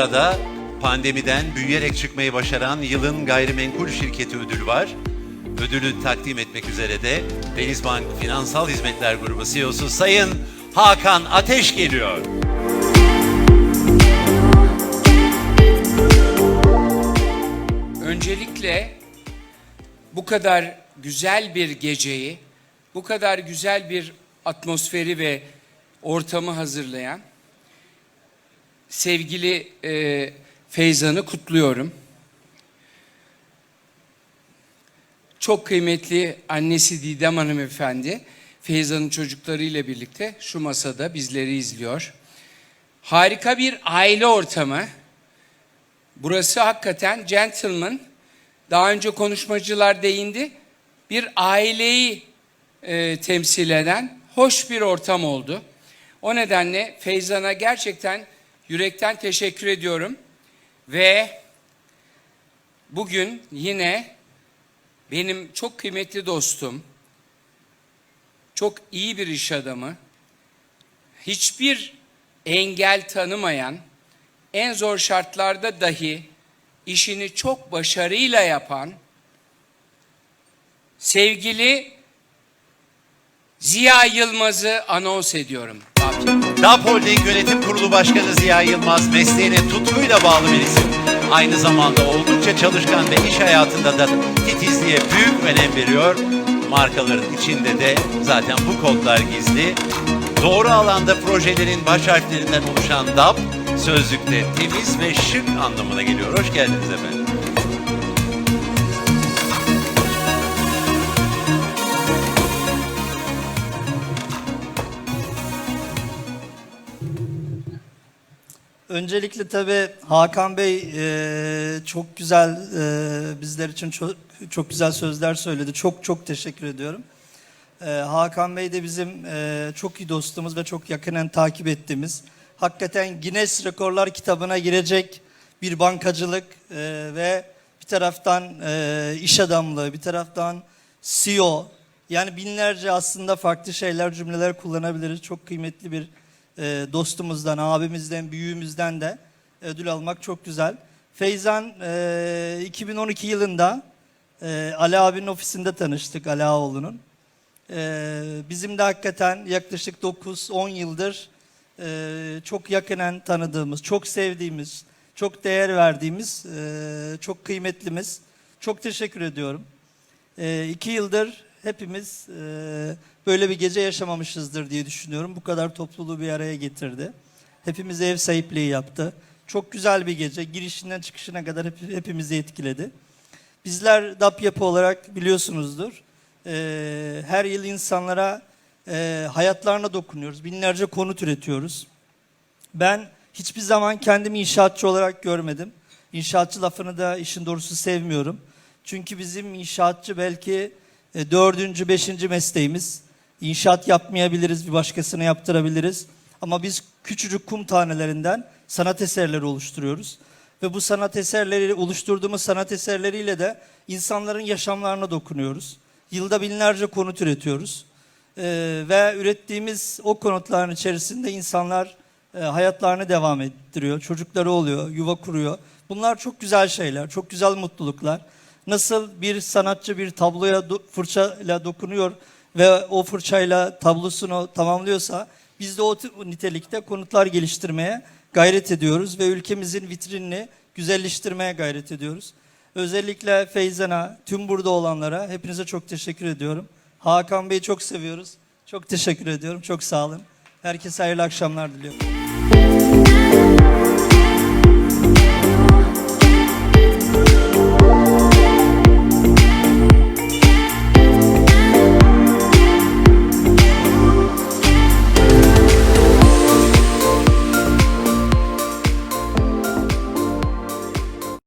sırada pandemiden büyüyerek çıkmayı başaran yılın gayrimenkul şirketi ödülü var. Ödülü takdim etmek üzere de Denizbank Finansal Hizmetler Grubu CEO'su Sayın Hakan Ateş geliyor. Öncelikle bu kadar güzel bir geceyi, bu kadar güzel bir atmosferi ve ortamı hazırlayan sevgili e, Feyzan'ı kutluyorum. Çok kıymetli annesi Didem Hanımefendi, Feyzan'ın çocuklarıyla birlikte şu masada bizleri izliyor. Harika bir aile ortamı. Burası hakikaten gentleman. Daha önce konuşmacılar değindi. Bir aileyi e, temsil eden hoş bir ortam oldu. O nedenle Feyzan'a gerçekten yürekten teşekkür ediyorum. Ve bugün yine benim çok kıymetli dostum, çok iyi bir iş adamı, hiçbir engel tanımayan, en zor şartlarda dahi işini çok başarıyla yapan sevgili Ziya Yılmaz'ı anons ediyorum. DAP Holding Yönetim Kurulu Başkanı Ziya Yılmaz mesleğine tutkuyla bağlı bir isim. Aynı zamanda oldukça çalışkan ve iş hayatında da titizliğe büyük önem veriyor. Markaların içinde de zaten bu kodlar gizli. Doğru alanda projelerin baş harflerinden oluşan DAP, sözlükte temiz ve şık anlamına geliyor. Hoş geldiniz efendim. Öncelikle tabii Hakan Bey e, çok güzel e, bizler için çok, çok güzel sözler söyledi. Çok çok teşekkür ediyorum. E, Hakan Bey de bizim e, çok iyi dostumuz ve çok yakinen takip ettiğimiz. Hakikaten Guinness Rekorlar kitabına girecek bir bankacılık e, ve bir taraftan e, iş adamlığı, bir taraftan CEO. Yani binlerce aslında farklı şeyler, cümleler kullanabiliriz. Çok kıymetli bir e, dostumuzdan, abimizden, büyüğümüzden de ödül almak çok güzel. Feyzan e, 2012 yılında e, Ali abinin ofisinde tanıştık, Ali Ağoğlu'nun. E, bizim de hakikaten yaklaşık 9-10 yıldır e, çok yakinen tanıdığımız, çok sevdiğimiz, çok değer verdiğimiz, e, çok kıymetlimiz. Çok teşekkür ediyorum. E, iki yıldır hepimiz e, böyle bir gece yaşamamışızdır diye düşünüyorum. Bu kadar topluluğu bir araya getirdi. Hepimize ev sahipliği yaptı. Çok güzel bir gece. Girişinden çıkışına kadar hep, hepimizi etkiledi. Bizler DAP yapı olarak biliyorsunuzdur. e, her yıl insanlara e, hayatlarına dokunuyoruz. Binlerce konut üretiyoruz. Ben hiçbir zaman kendimi inşaatçı olarak görmedim. İnşaatçı lafını da işin doğrusu sevmiyorum. Çünkü bizim inşaatçı belki e, dördüncü, beşinci mesleğimiz. İnşaat yapmayabiliriz, bir başkasına yaptırabiliriz. Ama biz küçücük kum tanelerinden sanat eserleri oluşturuyoruz. Ve bu sanat eserleri, oluşturduğumuz sanat eserleriyle de insanların yaşamlarına dokunuyoruz. Yılda binlerce konut üretiyoruz. Ee, ve ürettiğimiz o konutların içerisinde insanlar e, hayatlarını devam ettiriyor. Çocukları oluyor, yuva kuruyor. Bunlar çok güzel şeyler, çok güzel mutluluklar. Nasıl bir sanatçı bir tabloya do- fırçayla dokunuyor ve o fırçayla tablosunu tamamlıyorsa biz de o nitelikte konutlar geliştirmeye gayret ediyoruz ve ülkemizin vitrinini güzelleştirmeye gayret ediyoruz. Özellikle Feyzan'a, tüm burada olanlara hepinize çok teşekkür ediyorum. Hakan Bey'i çok seviyoruz. Çok teşekkür ediyorum. Çok sağ olun. Herkese hayırlı akşamlar diliyorum.